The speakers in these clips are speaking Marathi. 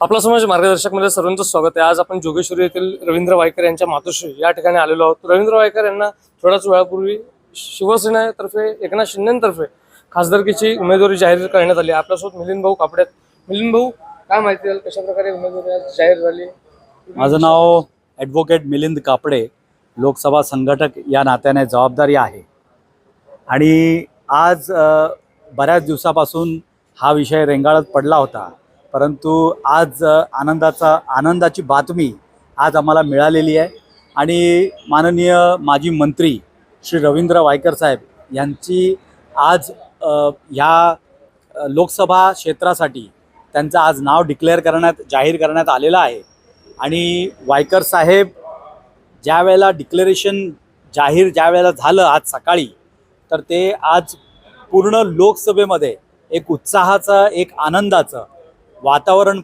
आपला समाज मार्गदर्शकमध्ये सर्वांचं स्वागत आहे. आज आपण जोगेश्वरी येथील रवींद्र वायकर यांच्या मातोश्री या ठिकाणी आलेलो आहोत. रवींद्र वायकर यांना थोड्याच वेळापूर्वी शिवसेनेतर्फे एकनाथ शिंदेतर्फे खासदारकीची उमेदवारी जाहीर करण्यात आली. आपल्यासोबत मिलिंद भाऊ कापड्यात. मिलिंद भाऊ काय माहिती कशा प्रकारे उमेदवारी आज जाहीर झाली? माझं नाव ॲडव्होकेट मिलिंद कापडे. लोकसभा संघटक या नात्याने जबाबदारी आहे. आणि आज बऱ्याच दिवसापासून हा विषय रेंगाळत पडला होता. परंतु आज आनंदाचा आनंदाची बातमी आज आम्हाला मिळालेली आहे. आणि माननीय माजी मंत्री श्री रवींद्र वायकर साहेब यांची आज ह्या लोकसभा क्षेत्रासाठी त्यांचं आज नाव डिक्लेअर करण्यात जाहीर करण्यात आलेलं आहे. आणि वायकर साहेब ज्या वेळेला डिक्लेरेशन जाहीर ज्या वेळेला झालं आज सकाळी तर ते आज पूर्ण लोकसभेमध्ये एक उत्साहाचं एक आनंदाचं वातावरण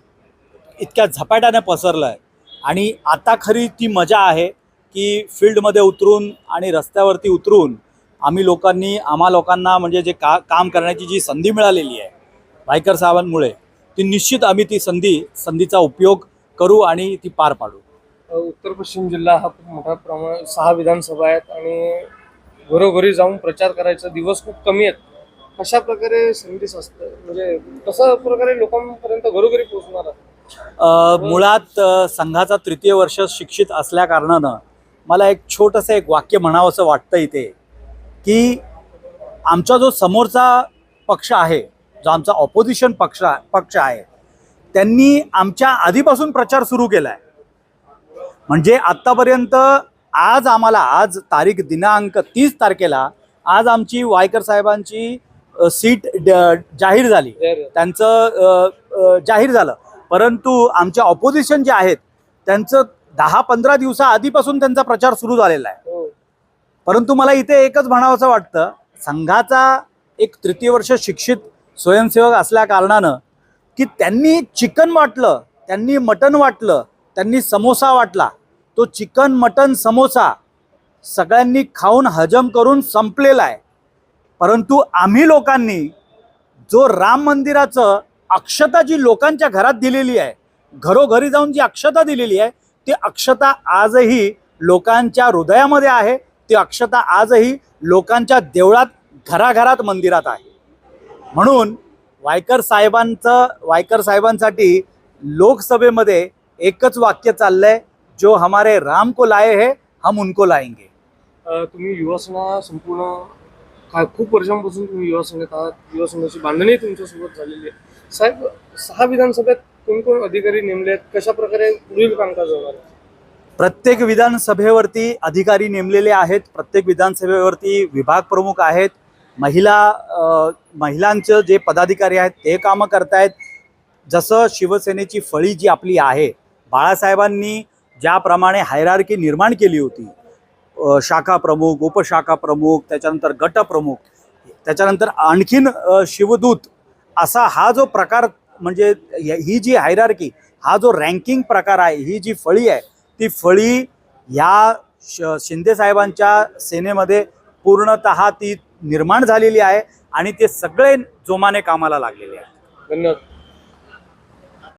इतक्या झपाट्याने पसरलं आहे आणि आता खरी ती मजा आहे की फील्डमध्ये उतरून आणि रस्त्यावरती उतरून आम्ही लोकांनी आम्हा लोकांना म्हणजे जे का काम करण्याची जी संधी मिळालेली आहे वायकर साहेबांमुळे ती निश्चित आम्ही ती संधी संधीचा उपयोग करू आणि ती पार पाडू. उत्तर पश्चिम जिल्हा हा खूप मोठ्या प्रमाणात सहा विधानसभा आहेत आणि घरोघरी जाऊन प्रचार करायचा दिवस खूप कमी आहेत. कशा प्रकारे संधी असतं म्हणजे कशा प्रकारे लोकांपर्यंत घरोघरी पोहोचणार आहे? अ, मुळात अ, संघाचा तृतीय वर्ष शिक्षित असल्या कारणानं मला एक छोटंसं एक वाक्य म्हणावंसं वाटतं इथे की आमचा जो समोरचा पक्ष आहे जो आमचा ऑपोजिशन पक्ष पक्ष आहे त्यांनी आमच्या आधीपासून प्रचार सुरू केला आहे म्हणजे आत्तापर्यंत आज आम्हाला आज तारीख दिनांक तीस तारखेला आज आमची वायकर साहेबांची सीट जाहीर झाली. त्यांचं जाहीर झालं. परंतु आमच्या ऑपोजिशन जे आहेत त्यांचं दहा पंधरा दिवसा आधीपासून त्यांचा प्रचार सुरू झालेला आहे. हो. परंतु मला इथे एकच म्हणावंसं वाटतं संघाचा एक तृतीय वर्ष शिक्षित स्वयंसेवक असल्या कारणानं की त्यांनी चिकन वाटलं त्यांनी मटन वाटलं त्यांनी समोसा वाटला. तो चिकन मटन समोसा सगळ्यांनी खाऊन हजम करून संपलेला आहे. परंतु आम्ही लोकांनी जो राम मंदिराचं अक्षता जी लोकांच्या घरात दिलेली आहे घरोघरी जाऊन जी अक्षता दिलेली आहे ती अक्षता आजही लोकांच्या हृदयामध्ये आहे ती अक्षता आजही लोकांच्या देवळात घराघरात मंदिरात आहे. म्हणून वायकर साहेबांचं वायकर साहेबांसाठी लोकसभेमध्ये एकच वाक्य चाललंय जो हमारे राम को लाए है हम उनको लाएंगे. तुम्ही युवासेना संपूर्ण हा खूप वर्षांपासून तुम्ही युवा संघात आहात. युवा संघाची बांधणी तुमच्यासोबत झालेली आहे. साहेब सहा विधानसभेत कोण कोण अधिकारी नेमले आहेत? कशा प्रकारे पुढील कामकाज होणार आहे? प्रत्येक विधानसभेवरती अधिकारी नेमलेले आहेत. प्रत्येक विधानसभेवरती विभाग प्रमुख आहेत. महिला महिलांचं जे पदाधिकारी आहेत ते कामं करतायत. जसं शिवसेनेची फळी जी आपली आहे बाळासाहेबांनी ज्याप्रमाणे हायरार्की निर्माण केली होती शाखा प्रमुख उपशाखा प्रमुख त्याच्यानंतर गटप्रमुख त्याच्यानंतर आणखीन शिवदूत असा हा जो प्रकार म्हणजे ही जी हायरार्की हा जो रँकिंग प्रकार आहे ही जी फळी आहे ती फळी ह्या श शिंदे साहेबांच्या सेनेमध्ये पूर्णतः ती निर्माण झालेली आहे आणि ते सगळे जोमाने कामाला लागलेले आहेत. धन्यवाद.